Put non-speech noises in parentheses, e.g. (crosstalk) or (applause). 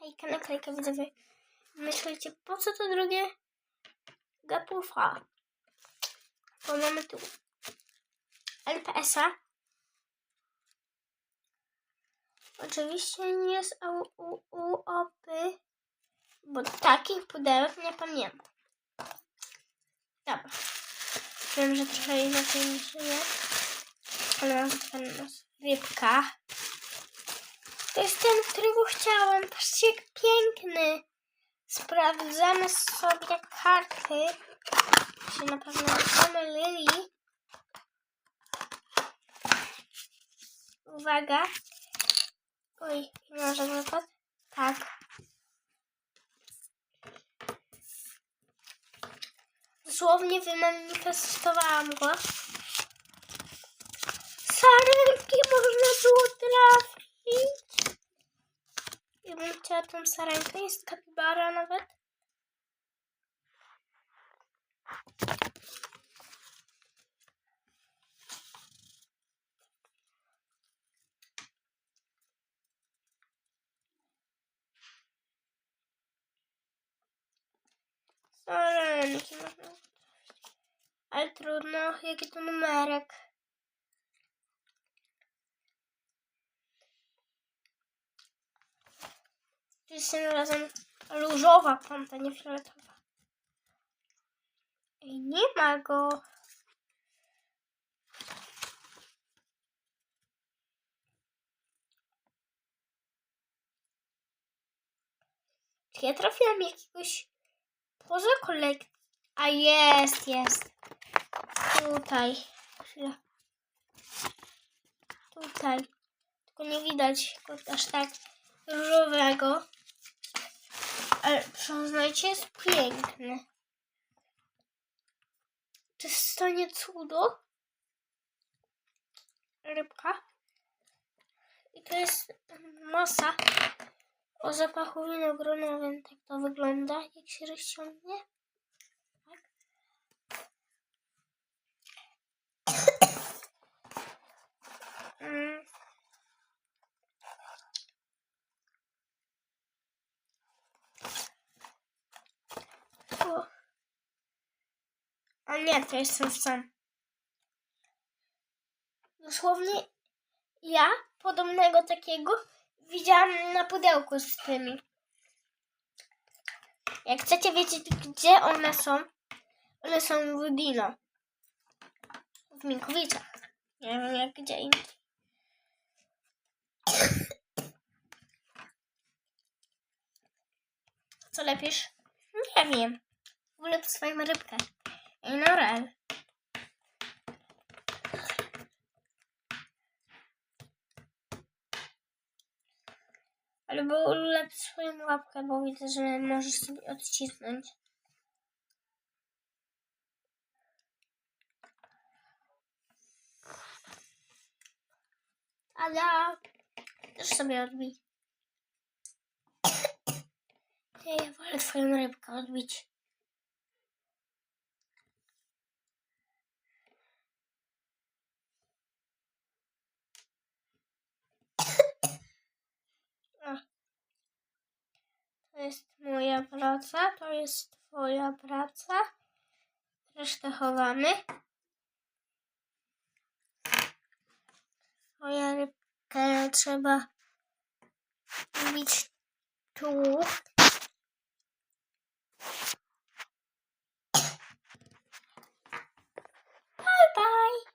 hejka naklejka widzowie. Myślicie, po co to drugie gapufa? Bo mamy tu LPS-a. Oczywiście nie jest UOP, bo takich pudełek nie pamiętam. Dobra. Wiem, że trochę inaczej niż jest. Ale mam tutaj rybka. To jest ten, którego chciałam. Patrzcie, jak piękny. Sprawdzamy sobie karty. Się na pewno pomylili. Uwaga. Oj, może wypadł? Tak. Dosłownie wymanifestowałam go. Ja bym chciała tą sarenkę. Jest kapibara nawet. Sarenki można. Ale trudno, jaki to numerek. Jest tym razem różowa planta, nie fioletowa. Ej, nie ma go. Czy ja trafiłam jakiegoś poza kolekcją? A jest, jest. Tutaj. Tutaj. Tylko nie widać aż tak różowego. Ale przyznajcie, jest piękny. To jest stanie cudo. Rybka. I to jest masa o zapachu winogronowym. Tak to wygląda, jak się rozciągnie. Tak. Mm. O. A nie, to jest ten sam. Dosłownie ja podobnego takiego widziałam na pudełku z tymi. Jak chcecie wiedzieć, gdzie one są, one są w Dino. W Minkowicach. Nie wiem jak gdzie indziej. Co lepisz? Nie wiem. W ogóle swoją rybkę. Ej, no rel. Ale bo ulep swoją łapkę, bo widzę, że możesz sobie odcisnąć. Ale też sobie odbij. (coughs) Ja wolę twoją rybkę odbić. O. To jest moja praca, to jest twoja praca. Resztę chowamy. Moja rybkę trzeba wbić tu.